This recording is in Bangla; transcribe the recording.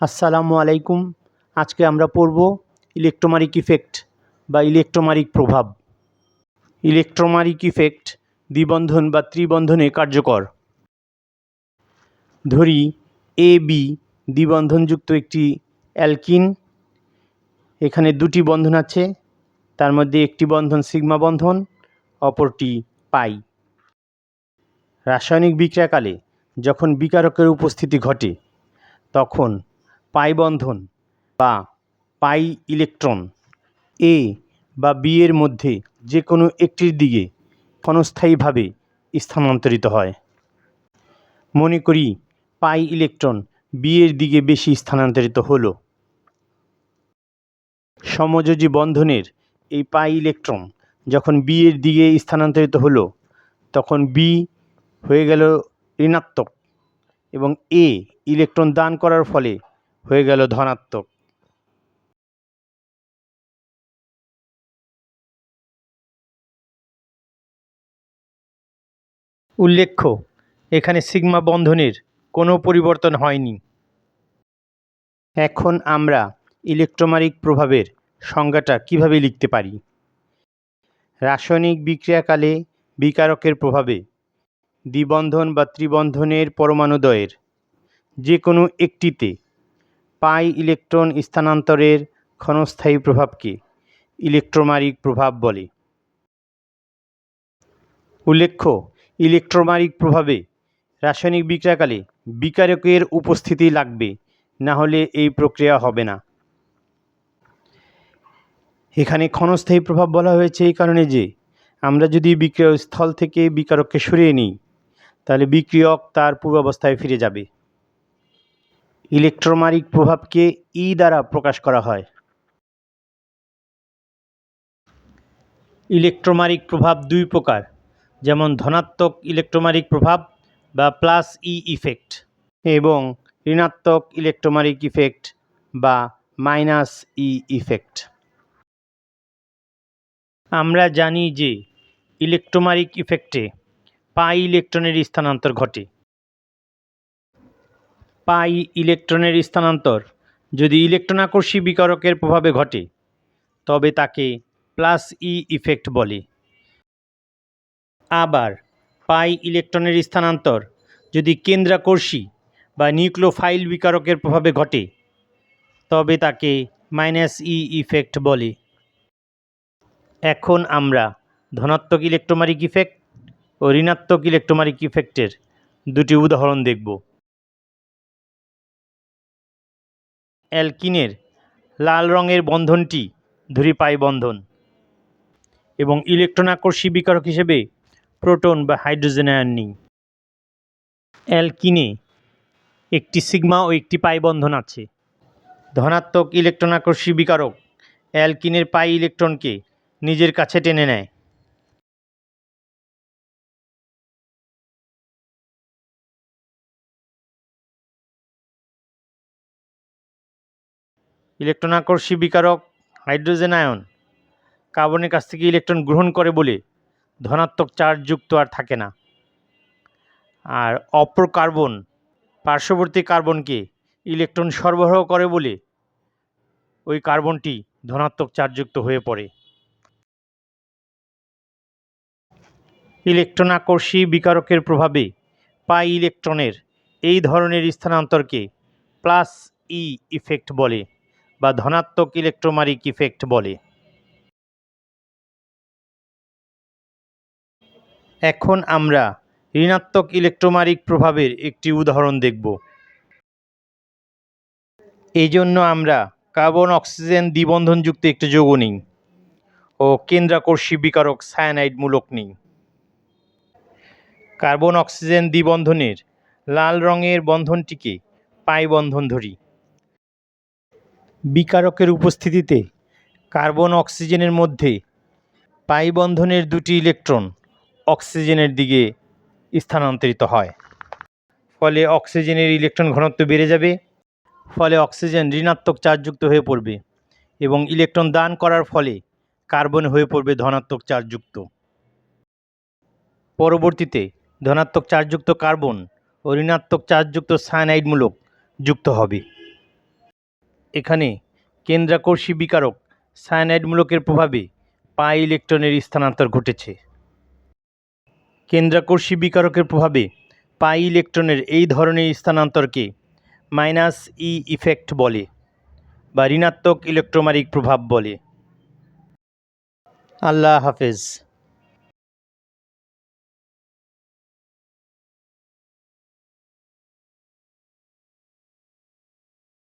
আসসালামু আলাইকুম। আজকে আমরা পড়ব ইলেকট্রোমারিক ইফেক্ট বা ইলেকট্রোমারিক প্রভাব। ইলেকট্রোমারিক ইফেক্ট দ্বিবন্ধন বা ত্রিবন্ধনে কার্যকর। ধরি এ বি দ্বিবন্ধনযুক্ত একটি অ্যালকিন। এখানে দুটি বন্ধন আছে, তার মধ্যে একটি বন্ধন সিগমা বন্ধন, অপরটি পাই। রাসায়নিক বিক্রিয়াকালে যখন বিকারকের উপস্থিতি ঘটে, তখন পাই বন্ধন বা পাই ইলেকট্রন। এ বা বি এর মধ্যে যে কোনো একটির দিকে ক্ষণস্থায়ীভাবে স্থানান্তরিত হয়। মনে করি পাই ইলেকট্রন বি এর দিকে বেশি স্থানান্তরিত হলো। সমযোজী বন্ধনের এই পাই ইলেকট্রন যখন বি এর দিকে স্থানান্তরিত হলো, তখন বি হয়ে গেল ঋণাত্মক এবং এ ইলেকট্রন দান করার ফলে হয়ে গেল ধনাত্মক। উল্লেখ্য, এখানে সিগমা বন্ধনের কোনো পরিবর্তন হয়নি। এখন আমরা ইলেকট্রোমারিক প্রভাবের সংজ্ঞাটা কীভাবে লিখতে পারি? রাসায়নিক বিক্রিয়াকালে বিকারকের প্রভাবে দ্বিবন্ধন বা ত্রিবন্ধনের পরমাণুদয়ের যে কোনো একটিতে পাই ইলেকট্রন স্থানান্তরের ক্ষণস্থায়ী প্রভাবকে ইলেকট্রোমারিক প্রভাব বলে। উল্লেখ্য, ইলেকট্রোমারিক প্রভাবে রাসায়নিক বিক্রিয়াকালে বিকারকের উপস্থিতি লাগবে, না হলে এই প্রক্রিয়া হবে না। এখানে ক্ষণস্থায়ী প্রভাব বলা হয়েছে এই কারণে যে, আমরা যদি বিক্রিয় স্থল থেকে বিকারককে সরিয়ে নিই, তাহলে বিক্রিয়ক তার পূর্বাবস্থায় ফিরে যাবে। ইলেকট্রোমারিক প্রভাবকে ই দ্বারা প্রকাশ করা হয়। ইলেকট্রোমারিক প্রভাব দুই প্রকার, যেমন ধনাত্মক ইলেকট্রোমারিক প্রভাব বা প্লাস ই ইফেক্ট এবং ঋণাত্মক ইলেকট্রোমারিক ইফেক্ট বা মাইনাস ই ইফেক্ট। আমরা জানি যে ইলেকট্রোমারিক ইফেক্টে পাই ইলেকট্রনের স্থানান্তর ঘটে। পাই ইলেকট্রনের স্থানান্তর। যদি ইলেকট্রনাকর্ষী বিকারকের প্রভাবে ঘটে, তবে তাকে প্লাস ই ইফেক্ট বলে। আবার, পাই ইলেকট্রনের স্থানান্তর যদি কেন্দ্রাকর্ষী বা নিউক্লোফাইল বিকারকের প্রভাবে ঘটে, তবে তাকে মাইনাস ই ইফেক্ট বলে। এখন আমরা ধনাত্মক ইলেকট্রোমারিক ইফেক্ট ও ঋণাত্মক ইলেকট্রোমারিক ইফেক্টের দুটি উদাহরণ দেখব। অ্যালকিনের লাল রঙের বন্ধনটি ধরি পাই বন্ধন এবং ইলেকট্রনাকর্ষী বিকারক হিসেবে প্রোটন বা হাইড্রোজেন আয়ন নিই। অ্যালকিনে একটি সিগমা ও একটি পাই বন্ধন আছে। ধনাত্মক ইলেকট্রনাকর্ষী বিকারক অ্যালকিনের পাই ইলেকট্রনকে নিজের কাছে টেনে নেয়। ইলেকট্রনাকর্ষী বিকারক হাইড্রোজেন আয়ন। কার্বনের কাছ থেকে ইলেকট্রন গ্রহণ করে বলে ধনাত্মক চার্জযুক্ত আর থাকে না। আর অপর কার্বন পার্শ্ববর্তী কার্বনকে ইলেকট্রন সরবরাহ করে বলে ওই কার্বনটি ধনাত্মক চার্জযুক্ত হয়ে পড়ে। ইলেকট্রনাকর্ষী বিকারকের প্রভাবে পাই ইলেকট্রনের এই ধরনের স্থানান্তরকে প্লাস ই ইফেক্ট বলে। বা ধনাত্মক ইলেকট্রোমারিক ইফেক্ট বলে। এখন আমরা ঋণাত্মক ইলেকট্রোমারিক প্রভাবের একটি উদাহরণ দেখব। এই জন্য আমরা কার্বন অক্সিজেন দ্বিবন্ধনযুক্ত একটি যৌগ নিই ও কেন্দ্রাকর্ষী বিকারক সায়ানাইড মূলক নিই। কার্বন অক্সিজেন দ্বিবন্ধনের লাল রঙের বন্ধনটিকে পাই বন্ধন ধরি। বিকারকের উপস্থিতিতে কার্বন অক্সিজেনের মধ্যে পাই বন্ধনের দুটি ইলেকট্রন অক্সিজেনের দিকে স্থানান্তরিত হয়। ফলে অক্সিজেনের ইলেকট্রন ঘনত্ব বেড়ে যাবে, ফলে অক্সিজেন ঋণাত্মক চার্জযুক্ত হয়ে পড়বে এবং ইলেকট্রন দান করার ফলে কার্বন হয়ে পড়বে ধনাত্মক চার্জযুক্ত। পরবর্তীতে ধনাত্মক চার্জযুক্ত কার্বন ও ঋণাত্মক চার্জযুক্ত সায়ানাইডমূলক যুক্ত হবে। এখানে কেন্দ্রাকর্ষী বিকারক সায়ানাইড মূলকের প্রভাবে পাই ইলেকট্রনের স্থানান্তর ঘটেছে। কেন্দ্রাকর্ষী বিকারকের প্রভাবে পাই ইলেকট্রনের এই ধরনের স্থানান্তরকে মাইনাস ই ইফেক্ট বলে বা ঋণাত্মক ইলেকট্রোমারিক প্রভাব বলে। আল্লাহ হাফেজ।